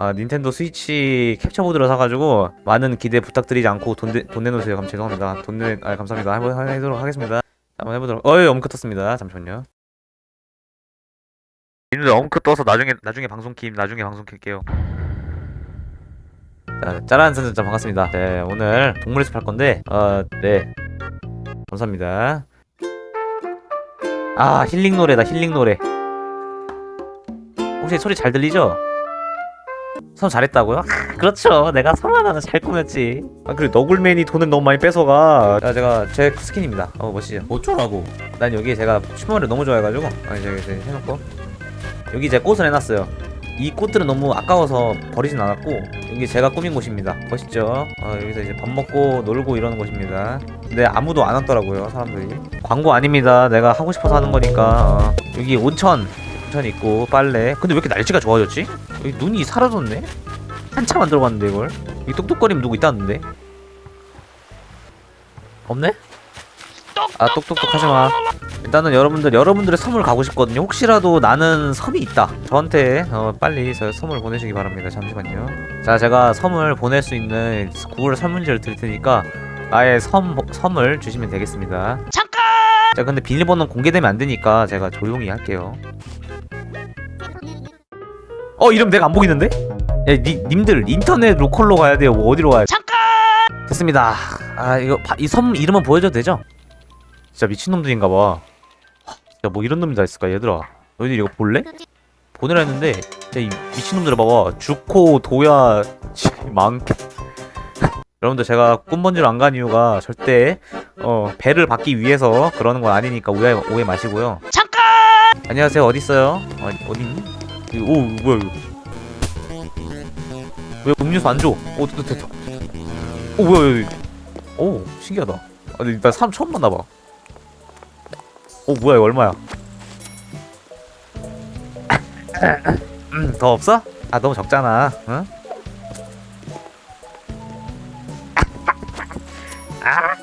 아, 닌텐도 스위치 캡처보드를 사가지고 많은 기대 부탁드리지 않고 돈, 내, 돈 내놓으세요. 감 죄송합니다. 돈 내, 아, 감사합니다. 해보, 해보도록 하겠습니다. 한번 해보도록. 어이, 엄크 떴습니다. 잠시만요. 이놈들 엄크 떠서 나중에 나중에 방송 킴 나중에 방송 킬게요. 자, 짜란 선생님 반갑습니다. 네, 오늘 숲할 건데, 어, 네, 감사합니다. 아, 힐링 노래다, 힐링 노래. 혹시 소리 잘 들리죠? 섬 잘했다고요? 아, 그렇죠. 내가 섬 하나는 잘 꾸몄지. 아, 그리고 너굴맨이 돈을 너무 많이 뺏어가. 아, 제가 제 스킨입니다. 어, 멋지죠? 어쩌라고? 난 여기 제가 슈머를 너무 좋아해가지고, 아, 이제 이제 해놓고. 여기 제가 꽃을 해놨어요. 이 꽃들은 너무 아까워서 버리진 않았고, 여기 제가 꾸민 곳입니다. 멋있죠? 어, 여기서 이제 밥 먹고 놀고 이러는 곳입니다. 근데 아무도 안 왔더라고요, 사람들이. 광고 아닙니다. 내가 하고 싶어서 하는 거니까. 어. 여기 온천, 온 천 있고, 빨래. 근데 왜 이렇게 날씨가 좋아졌지? 여기 눈이 사라졌네? 한참 안 들어갔는데, 이걸. 이 똑똑거리면 누구 있다는데? 없네? 아, 똑똑똑 하지 마. 일단은 여러분들 여러분들의 섬을 가고 싶거든요. 혹시라도 나는 섬이 있다. 저한테 어, 빨리 저 섬을 보내주기 바랍니다. 잠시만요. 자, 제가 섬을 보낼 수 있는 구글 설문지를 드릴 테니까 나의 섬 섬을 주시면 되겠습니다. 잠깐. 자, 근데 비밀번호 공개되면 안 되니까 제가 조용히 할게요. 어, 이름 내가 안 보이는데? 야, 니, 님들 인터넷 로컬로 가야 돼요. 뭐 어디로 가야? 잠깐. 됐습니다. 아, 이거 이 섬 이름은 보여줘도 되죠? 진짜 미친놈들인가 봐. 야, 뭐 이런 놈이 다 있을까, 얘들아. 너희들 이거 볼래? 보내라 했는데, 진짜 이 미친놈들 봐봐. 주코, 도야, 치, 망개. 여러분들 제가 꿈번지로 안 간 이유가 절대, 어, 배를 받기 위해서 그러는 건 아니니까 오해, 오해 마시고요. 잠깐! 안녕하세요, 어딨어요? 어, 어딨니? 오, 뭐야, 이거. 왜 음료수 안 줘? 오, 됐다, 됐다. 오, 뭐야, 이거. 오, 신기하다. 아니, 나 사람 처음 만나봐. 오 뭐야 이거 얼마야? 음, 더 없어? 아 너무 적잖아. 응? 아